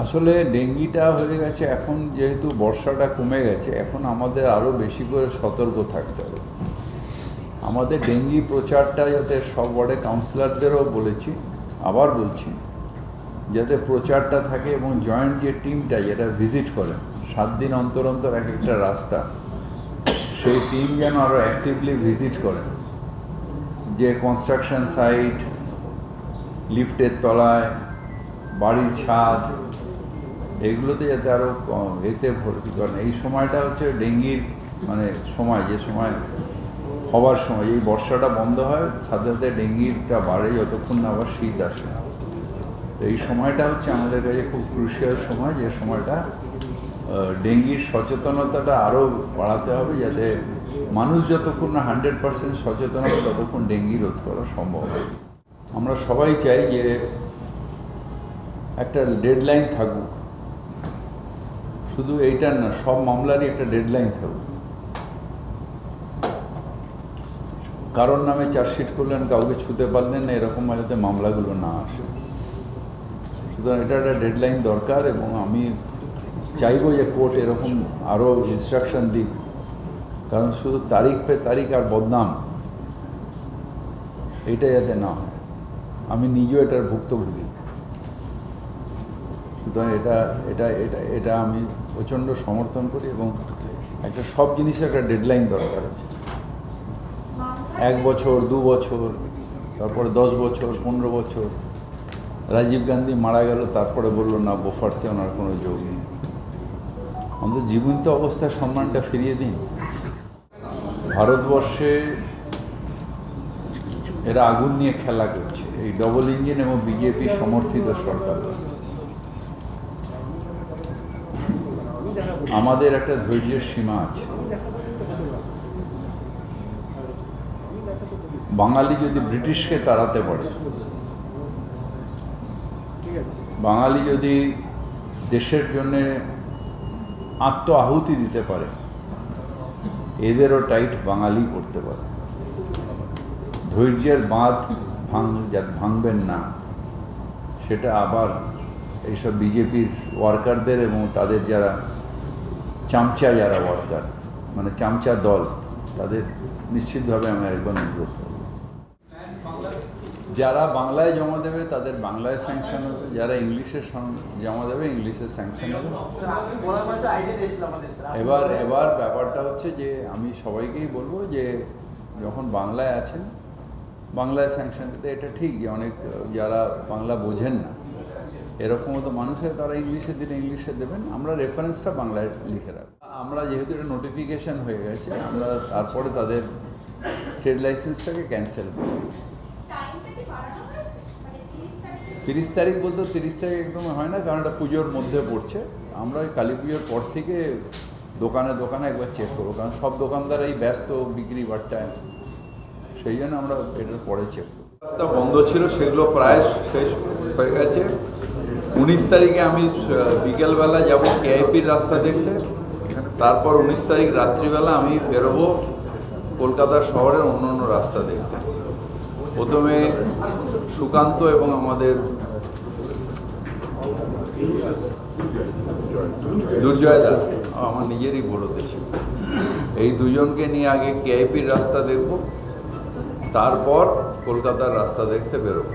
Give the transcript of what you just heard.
আসলে ডেঙ্গিটা হয়ে গেছে, এখন যেহেতু বর্ষাটা কমে গেছে, এখন আমাদের আরও বেশি করে সতর্ক থাকতে হবে। আমাদের ডেঙ্গি প্রচারটা যাতে সব ওয়ার্ডে কাউন্সিলরদেরও বলেছি, আবার বলছি, যাতে প্রচারটা থাকে এবং জয়েন্ট যে টিমটা যেটা ভিজিট করে, সাত দিন অন্তর অন্তর এক একটা রাস্তা, সেই টিম যেন আরও অ্যাক্টিভলি ভিজিট করে। যে কনস্ট্রাকশন সাইট লিফটের তলায়, বাড়ির ছাদ এগুলোতে যাতে আরও এতে ভর্তি করেন। এই সময়টা হচ্ছে ডেঙ্গির মানে সময়, যে সময় হওয়ার সময়। এই বর্ষাটা বন্ধ হয়, সাথে সাথে ডেঙ্গিটা বাড়ে যতক্ষণ না আবার শীত আসে। তো এই সময়টা হচ্ছে আমাদের কাছে খুব ক্রুশিয়াল সময়, যে সময়টা ডেঙ্গির সচেতনতাটা আরও বাড়াতে হবে, যাতে মানুষ যতক্ষণ না হান্ড্রেড পার্সেন্ট সচেতন হবে, ততক্ষণ ডেঙ্গি রোধ করা সম্ভব আমরা সবাই চাই যে একটা ডেডলাইন থাকুক শুধু এইটার না, সব মামলারই একটা ডেডলাইন থাকুক কারোর নামে চার্জশিট করলেন, কাউকে ছুতে পারলেন না, এরকম যাতে মামলাগুলো না আসে। সুতরাং এটা একটা ডেডলাইন দরকার এবং আমি চাইব যে কোর্ট এরকম আরও ইনস্ট্রাকশন দিক। কারণ শুধু তারিখ পে তারিখ আর বদনাম এটা যাতে না হয়। আমি নিজেও এটার ভুক্তভোগী। সুতরাং এটা এটা এটা এটা আমি প্রচণ্ড সমর্থন করি এবং একটা সব জিনিসের একটা ডেডলাইন দরকার আছে। এক বছর, দু বছর, তারপরে দশ বছর, পনেরো বছর। রাজীব গান্ধী মারা গেল, তারপরে বলল, না বোফার্সে ওনার কোনো যোগ নেই। আমাদের জীবন্ত অবস্থায় সম্মানটা ফিরিয়ে দিন। ভারতবর্ষে এরা আগুন নিয়ে খেলা করছে। এই ডবল ইঞ্জিন এবং বিজেপি সমর্থিত সরকার। আমাদের একটা ধৈর্যের সীমা আছে। বাঙালি যদি ব্রিটিশকে তাড়াতে পারে, বাঙালি যদি দেশের জন্যে আত্ম আহুতি দিতে পারে, এদেরও টাইট বাঙালি করতে পারে। ধৈর্যের বাঁধ ভাঙ, যাতে ভাঙবেন না, সেটা আবার এইসব বিজেপির ওয়ার্কারদের এবং তাদের যারা চামচা যারা ওয়ার্কার মানে চামচা দল, তাদের নিশ্চিতভাবে আমি আরেকবার অনুরোধ করব। যারা বাংলায় জমা দেবে, তাদের বাংলায় স্যাংশন হবে। যারা ইংলিশে জমা দেবে, ইংলিশে স্যাংশন হবে। এবার এবার ব্যাপারটা হচ্ছে যে, আমি সবাইকেই বলব যে, যখন বাংলায় আছেন, বাংলায় স্যাংশন দিতে, এটা ঠিক যে অনেক, যারা বাংলা বোঝেন না এরকমও তো মানুষের তারা ইংলিশে দিলে ইংলিশে দেবেন। আমরা রেফারেন্সটা বাংলায় লিখে রাখব। আমরা যেহেতু এটা নোটিফিকেশান হয়ে গেছে আমরা তারপরে তাদের ট্রেড লাইসেন্সটাকে ক্যান্সেল করব। টাইমটা কি বাড়ানো হয়েছে? মানে 30 তারিখে? তিরিশ তারিখ বলতে তিরিশ তারিখ একদম হয় না কারণ এটা পুজোর মধ্যে পড়ছে। আমরা ওই কালী পুজোর পর থেকে দোকানে দোকানে একবার চেক করব কারণ সব দোকানদারাই ব্যস্ত বিক্রি বাট্টায়। সেই জন্য আমরা এটার পরে চেক করব। রাস্তা বন্ধ ছিল সেগুলো প্রায় শেষ হয়ে গেছে। উনিশ তারিখে আমি বিকেলবেলা যাব কেআইপির রাস্তা দেখতে। তারপর উনিশ তারিখ রাত্রিবেলা আমি বেরোবো কলকাতার শহরের অন্য অন্য রাস্তা দেখতে। প্রথমে সুকান্ত এবং আমাদের দুর্জয় দা আমার নিজেরই বড় দেশ। এই দুজনকে নিয়ে আগে কেআইপির রাস্তা দেখব, তারপর কলকাতার রাস্তা দেখতে বেরোবো।